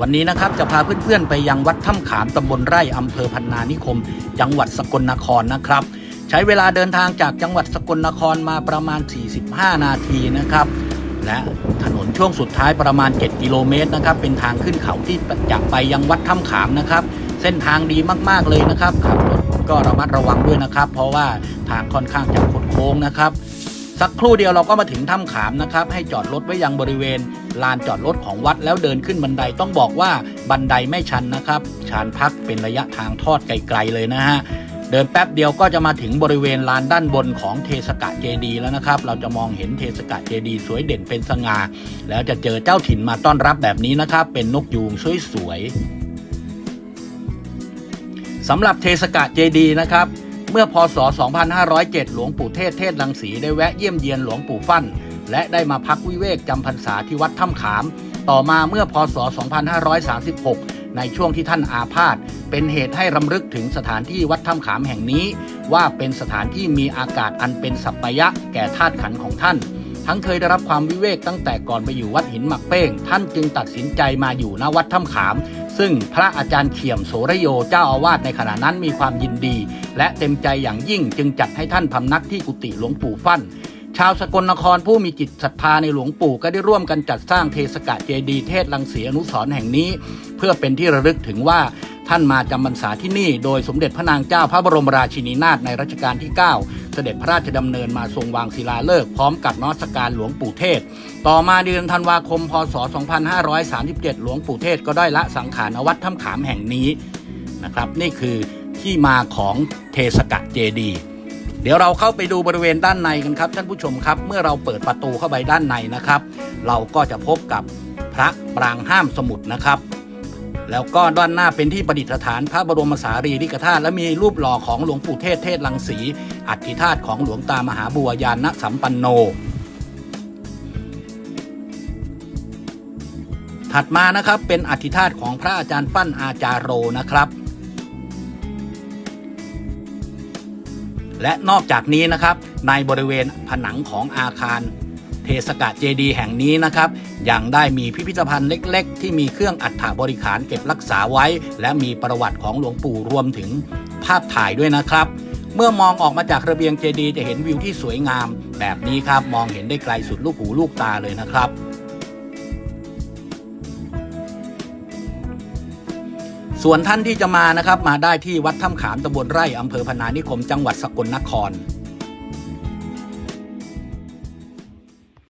วันนี้นะครับจะพาเพื่อนๆไปยังวัดถ้ำขามตำบลไร่อำเภอพันนานิคม จังหวัดสกลนครนะครับ ใช้เวลาเดินทางจากจังหวัดสกลนครมาประมาณ 45 นาทีนะครับ และถนนช่วงสุดท้ายประมาณ 7 กิโลเมตรนะครับ เป็นทางขึ้นเขาที่จะไปยังวัดถ้ำขามนะครับ เส้นทางดีมากๆเลยนะครับขับรถก็ระมัดระวังด้วยนะครับ เพราะว่าทางค่อนข้างจะคดโค้งนะครับ สักครู่เดียวเราก็มาถึงถ้ำขามนะครับ ให้จอดรถไว้ยังบริเวณ ลานจอดรถของวัดแล้วเดินขึ้นบันไดต้องบอกว่าบันไดไม่ชันนะครับชานพักเป็นระยะทางทอดไกลๆเลยนะฮะเดินแป๊บเดียวก็จะมาถึงบริเวณลานด้านบนของเทสกะเจดีแล้วนะครับ เราจะมองเห็นเทสกะเจดีสวยเด่นเป็นสง่าแล้วจะเจอเจ้าถิ่นมาต้อนรับแบบนี้นะครับ เป็นนกยูงสวยๆสำหรับเทสกะเจดีนะครับ เมื่อพศ 2507 หลวงปู่เทศเทศลังสีได้แวะเยี่ยมเยียนหลวงปู่ฟั่น และได้มาพักวิเวกจำพรรษาที่วัดถ้ำขาม ต่อมาเมื่อพศ 2536 ในช่วงที่ท่านอาพาธเป็นเหตุให้รำลึกถึงสถานที่วัดถ้ำขามแห่งนี้ ว่าเป็นสถานที่มีอากาศอันเป็นสัปยะแก่ธาตุขันธ์ของท่าน ทั้งเคยได้รับความวิเวกตั้งแต่ก่อนไปอยู่วัดหินหมักเป้ง ท่านจึงตัดสินใจมาอยู่ณวัดถ้ำขาม ซึ่งพระอาจารย์เขี่ยมโสระโยเจ้าอาวาสในขณะนั้นมีความยินดี และเต็มใจอย่างยิ่งจึงจัดให้ท่านพำนักที่กุฏิหลวงปู่ฟั่น ชาวสกลนครผู้มีจิตศรัทธาในหลวงปู่ก็ได้ร่วมกันจัดสร้างเทศกาเจดีย์เทศลังสีอนุสรณ์แห่งนี้ เพื่อเป็นที่ระลึกถึงว่า ท่านมาจำพรรษาที่นี่ โดยสมเด็จพระนางเจ้าพระบรมราชินีนาถในรัชกาลที่ 9 เสด็จพระราชดำเนินมาทรงวางศิลาฤกษ์พร้อมกับนมัสการหลวงปู่เทศ ต่อมาเดือนธันวาคม พศ 2537 หลวงปู่เทศก็ได้ละสังขารวัดถ้ำขามแห่งนี้นะครับนี่คือที่มาของเทศกะเจดี เดี๋ยวเราเข้าไปดูบริเวณด้านในกันครับท่านผู้ชมครับ เมื่อเราเปิดประตูเข้าไปด้านในนะครับ เราก็จะพบกับพระปรางห้ามสมุทรนะครับ แล้วก็ด้านหน้าเป็นที่ประดิษฐานพระบรมสารีริกธาตุและมีรูปหล่อของหลวงปู่เทศเทศลังสีอัฐิธาตุของหลวงตามหาบัวยานสัมปันโน ถัดมานะครับเป็นอัฐิธาตุของพระอาจารย์ปั้นอาจารโรนะครับและนอกจากนี้นะครับในบริเวณผนังของอาคาร เทสกะเจดีแห่งนี้นะครับยังได้มีพิพิธภัณฑ์เล็ก ๆ ที่มีเครื่องอัฐบริขารเก็บรักษาไว้ และมีประวัติของหลวงปู่รวมถึงภาพถ่ายด้วยนะครับ เมื่อมองออกมาจากระเบียงเจดีจะเห็นวิวที่สวยงาม แบบนี้ครับมองเห็นได้ไกลสุดลูกหูลูกตาเลยนะครับส่วนท่านที่จะมานะครับมาได้ที่วัดถ้ำขามตำบลไร่อำเปอพนานิคม จังหวัดสกลนคร